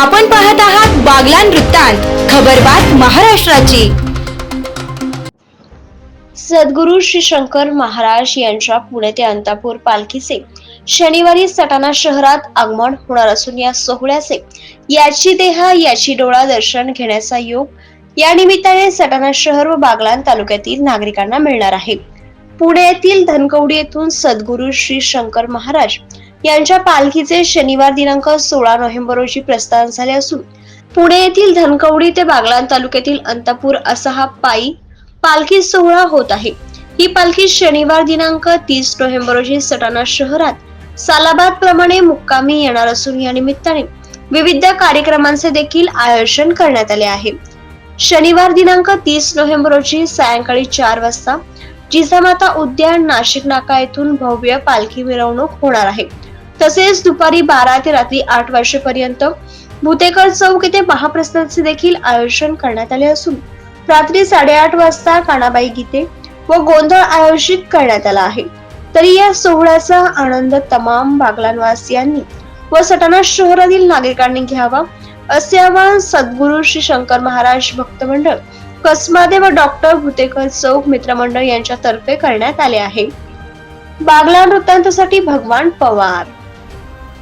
आपण पाहत आहात बागलान वृत्तांत खबरबात महाराष्ट्राची. सद्गुरू श्री शंकर महाराज यांच्या पुणे ते अंतापूर पालखीचे शनिवारी सटाणा शहरात आगमन होणार असून या सोहळ्याचे याची देहा याची डोळा दर्शन घेण्याचा योग या निमित्ताने सटाणा शहर व बागलान तालुक्यातील नागरिकांना मिळणार आहे. पुण्यातील धनकवडी येथून सद्गुरू श्री शंकर महाराज यांच्या पालखीचे शनिवार दिनांक सोळा नोव्हेंबर रोजी प्रस्थान झाले असून पुणे येथील धनकवडी ते बागलान तालुक्यातील अंतापूर असा हा पायी पालखी सोहळा होत आहे. ही पालखी शनिवार दिनांक तीस नोव्हेंबर रोजी सटाणा शहरात सालाबाद प्रमाणे मुक्कामी येणार असून या निमित्ताने विविध कार्यक्रमांचे देखील आयोजन करण्यात आले आहे. शनिवार दिनांक तीस नोव्हेंबर रोजी सायंकाळी चार वाजता जिजामाता उद्यान नाशिक नाका येथून भव्य पालखी मिरवणूक होणार आहे. तसेच दुपारी बारा ते रात्री आठ वाजेपर्यंत भुतेकर चौक येथे महाप्रस्थानचे देखील आयोजन करण्यात आले असून रात्री साडेआठ वाजता कानाबाई गीते व गोंधळ आयोजित करण्यात आला आहे. तरी या सोहळ्याचा आनंद तमाम बागलानवासियांनी व सटाणा शहरातील नागरिकांनी घ्यावा असे आवाहन सद्गुरू श्री शंकर महाराज भक्त मंडळ कसमादे व डॉक्टर भुतेकर चौक मित्रमंडळ यांच्यातर्फे करण्यात आले आहे. बागला वृत्तांतासाठी भगवान पवार.